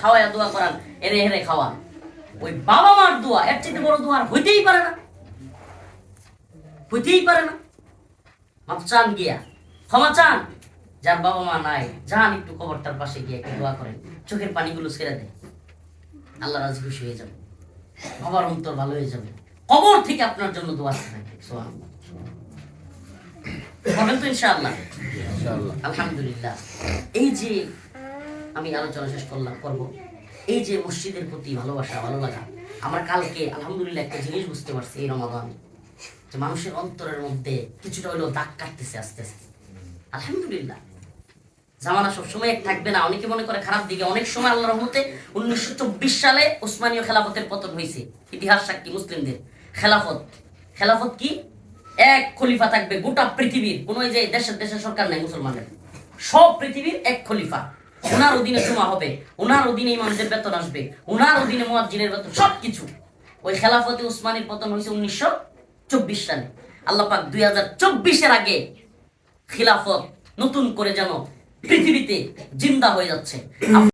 খাওয়ায় দোয়া করান এরে হেরে খাওয়ান। ওই বাবা মার দোয়া এর চেয়ে বড় দোয়া হইতেই পারে না। হইতেই পারে না। মাপ চান গিয়া। ক্ষমা চান। যার বাবা মা নাই যান একটু কবরটার পাশে গিয়ে একটু দোয়া করেন। চোখের পানিগুলো ছেড়ে দেয় আল্লাহ রাজি খুশি হয়ে যাবে। বাবার অন্তর ভালো হয়ে যাবে। কবর থেকে আপনার জন্য দোয়া থাকে সুবহানাল্লাহ। করবেন তো ইনশাআল্লাহ। আলহামদুলিল্লাহ। এই যে আমি আলোচনা শেষ করলাম, করব। এই যে মসজিদের প্রতি ভালোবাসা, ভালো লাগা, আমার কালকে আলহামদুলিল্লাহ একটা জিনিস বুঝতে পারছি এই রমাদান। যে মানুষের অন্তরের মধ্যে কিছুটা হইলেও দাগ কাটতেছে আস্তে আস্তে। আলহামদুলিল্লাহ। জামানা সবসময় এক থাকবে না। অনেকে মনে করে খারাপ দিকে, অনেক সময় আল্লাহ রহমতে উনিশশো চব্বিশ সালে উসমানীয় খেলাফতের পতন হয়েছে ইতিহাস সাক্ষী মুসলিমদের। খেলাফত। খেলাফত কি? এক খলিফা থাকবে গোটা পৃথিবীর। কোন যে দেশের দেশের সরকার নাই মুসলমানের সব পৃথিবীর এক খলিফা। ওনার অধীনে জমা হবে ওনার অধীনে ইমামদের বেতন আসবে ওনার অধীনে মুয়াজ্জিনের বেতন সব কিছু ওই খেলাফতে উসমানের পতন হয়েছে উনিশশো চব্বিশ সালে। আল্লাহ পাক দুই হাজার চব্বিশের আগে খিলাফত নতুন করে যেন পৃথিবীতে জিন্দা হয়ে যাচ্ছে।